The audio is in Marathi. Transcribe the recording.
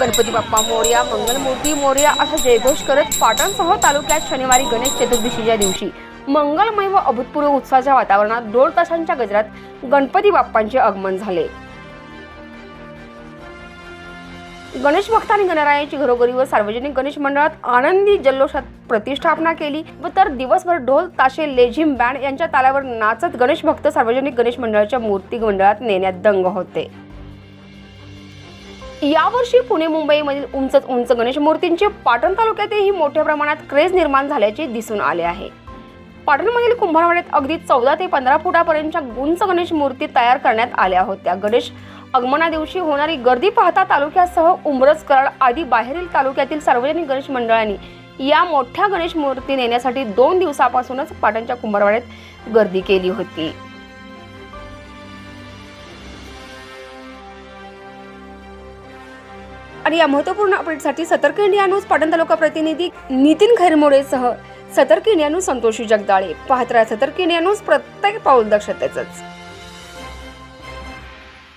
गणपती बाप्पा मोर्या मंगलमूर्ती मोर्या असा जयघोष करत पाटणसह तालुक्यात शनिवारी गणेश चतुर्दशीच्या दिवशी मंगलमय व अभूतपूर्व उत्साहाच्या वातावरणात दोन तासांच्या गजरात गणपती बाप्पांचे आगमन झाले. गणेश भक्त आणि गणरायाची घरोघरी व सार्वजनिक गणेश मंडळात आनंदी जल्लोषात प्रतिष्ठापना केली व तर दिवसभर ढोल ताशे लेझिम बँड यांच्या तालावर नाचत गणेश भक्त सार्वजनिक गणेश मंडळाच्या मूर्ती मंडळात नेण्यात दंग होते. यावर्षी पुणे मुंबईमधील उंचच उंच गणेश मूर्तींचे पाटण तालुक्यातही मोठ्या प्रमाणात क्रेज निर्माण झाल्याचे दिसून आले आहे. पाटणमधील कुंभारवाड्यात अगदी चौदा ते पंधरा फुटापर्यंतच्या उंच गणेश मूर्ती तयार करण्यात आल्या होत्या. गणेश आगमना दिवशी होणारी गर्दी पाहता तालुक्यासह उमरस कराड आदी बाहेरील तालुक्यातील सार्वजनिक गणेश मंडळांनी या मोठ्या गणेश मूर्ती नेण्यासाठी दोन दिवसापासूनच पाटणच्या कुंभारवाड्यात गर्दी केली होती. आणि या महत्त्वपूर्ण अपडेटसाठी सतर्क इंडिया न्यूज पाटण तालुका प्रतिनिधी नितीन खैरमोडेसह सतर्क इंडिया न्यूज संतोषी जगदाळे. पाहत राहा सतर्क इंडिया न्यूज प्रत्येक पाऊल दक्षतेच